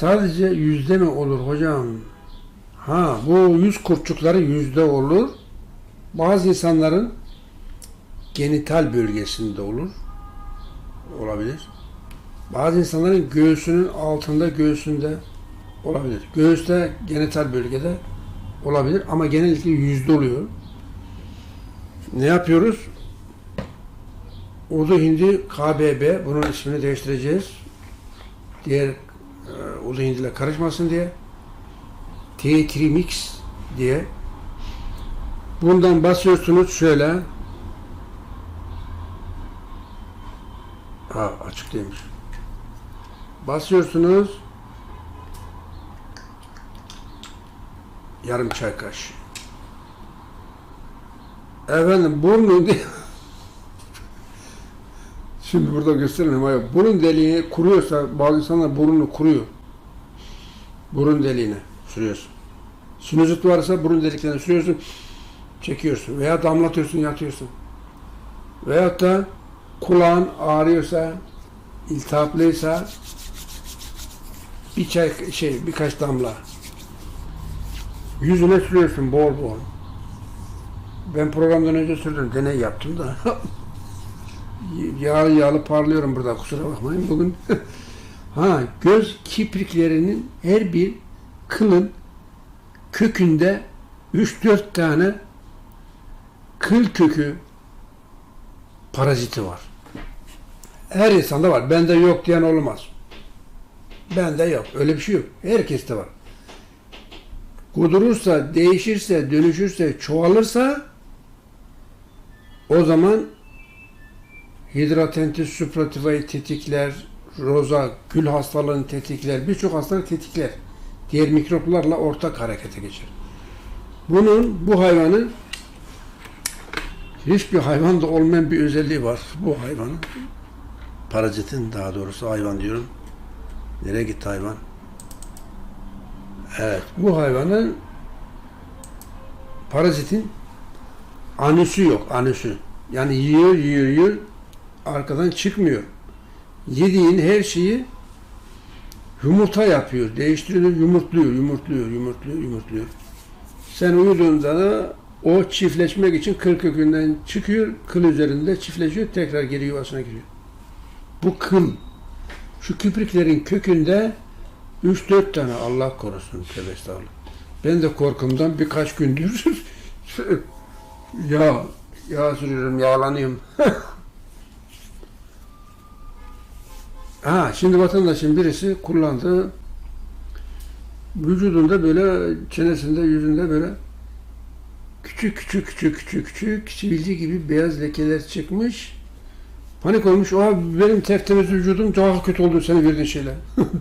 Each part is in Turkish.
Sadece yüzde mi olur hocam? Ha bu yüz kurtçukları yüzde olur. Bazı insanların genital bölgesinde olur. Olabilir. Bazı insanların göğsünün altında, göğsünde olabilir. Göğüste, genital bölgede olabilir ama genellikle yüzde oluyor. Ne yapıyoruz? Urdu Hindi KBB bunun ismini değiştireceğiz. Diğer e, Hindi ile karışmasın diye. T3 Mix diye. Bundan basıyorsunuz şöyle. Ha açık değilmiş. Basıyorsunuz. Yarım çay kaşığı. Efendim burnu Şimdi burada gösterelim. Burun deliği kuruyorsa bazı insanlar burnunu kuruyor. Burun deliğine sürüyorsun. Sinüzit varsa burun deliklerine sürüyorsun, çekiyorsun. Veya damlatıyorsun, yatıyorsun. Veyahut da kulağın ağrıyorsa, iltihaplıysa bir çay şey birkaç damla yüzüne sürüyorsun bol bol. Ben programdan önce sürdüm. Deney yaptım da. yağlı yağlı parlıyorum burada kusura bakmayın bugün. ha göz kipriklerinin her bir kılın kökünde 3-4 tane kıl kökü paraziti var. Her insanda var. Bende yok diyen olmaz. Bende yok. Öyle bir şey yok. Herkeste var. Kudurursa, değişirse, dönüşürse, çoğalırsa o zaman hidratentis suprativayı tetikler, roza, gül hastalığını tetikler, birçok hastalık tetikler. Diğer mikroplarla ortak harekete geçer. Bunun, bu hayvanın hiçbir hayvanda olmayan bir özelliği var. Bu hayvanın, parazitin daha doğrusu hayvan diyorum. Nereye gitti hayvan? Evet, bu hayvanın parazitin anüsü yok, anüsü. Yani yiyor, yiyor, yiyor, arkadan çıkmıyor. Yediğin her şeyi yumurta yapıyor, değiştiriyor, yumurtluyor, yumurtluyor, yumurtluyor, yumurtluyor. Sen uyuduğunda da o çiftleşmek için kıl kökünden çıkıyor, kıl üzerinde çiftleşiyor, tekrar geri yuvasına giriyor. Bu kıl, şu kipriklerin kökünde 3-4 tane Allah korusun tövbe estağfurullah. Ben de korkumdan birkaç gündür ya yağ sürüyorum, yağlanıyorum. ha, şimdi vatandaşın birisi kullandığı vücudunda böyle çenesinde, yüzünde böyle küçük küçük küçük küçük küçük sivilce gibi beyaz lekeler çıkmış. Panik olmuş. O benim tertemiz vücudum daha kötü oldu seni verdiğin şeyler.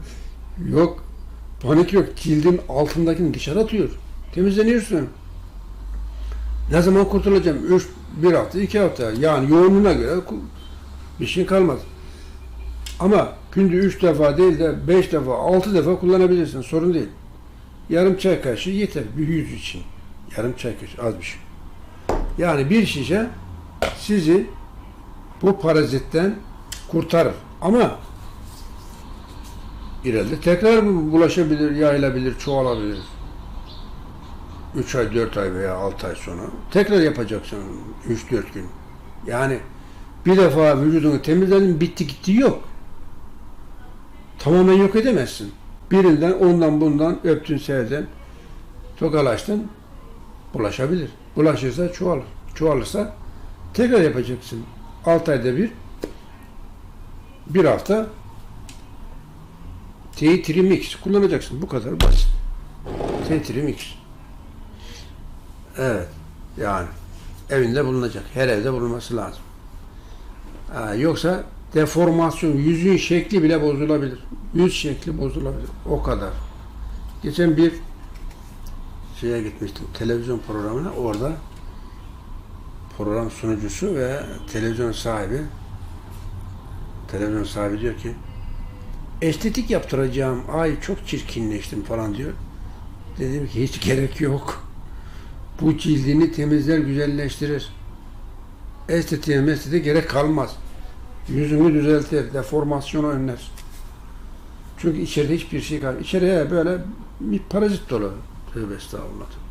yok. Panik yok. Cildin altındakini dışarı atıyor. Temizleniyorsun. Ne zaman kurtulacağım? Üç, bir hafta, iki hafta. Yani yoğunluğuna göre bir şey kalmaz. Ama günde üç defa değil de beş defa, altı defa kullanabilirsin. Sorun değil. Yarım çay kaşığı yeter bir yüz için. Yarım çay kaşığı az bir şey. Yani bir şişe sizi bu parazitten kurtarır. Ama ileride tekrar bulaşabilir, yayılabilir, çoğalabilir. 3 ay, 4 ay veya 6 ay sonra tekrar yapacaksın 3-4 gün. Yani bir defa vücudunu temizledin, bitti gitti yok. Tamamen yok edemezsin. Birinden, ondan, bundan öptün, sevdin, tokalaştın, bulaşabilir. Bulaşırsa çoğalır. Çoğalırsa tekrar yapacaksın. 6 ayda bir bir hafta T3 Mix kullanacaksın. Bu kadar basit. T3 Mix. Evet. Yani evinde bulunacak. Her evde bulunması lazım. Ha, yoksa deformasyon, yüzün şekli bile bozulabilir. Yüz şekli bozulabilir. O kadar. Geçen bir şeye gitmiştim. Televizyon programına. Orada program sunucusu ve televizyon sahibi televizyon sahibi diyor ki estetik yaptıracağım. Ay çok çirkinleştim falan diyor. Dedim ki hiç gerek yok. Bu cildini temizler, güzelleştirir. Estetiğe mesletiğe gerek kalmaz. Yüzünü düzeltir, deformasyonu önler. Çünkü içeride hiçbir şey kalmıyor. İçeriye böyle bir parazit dolu. Tövbe estağfurullah.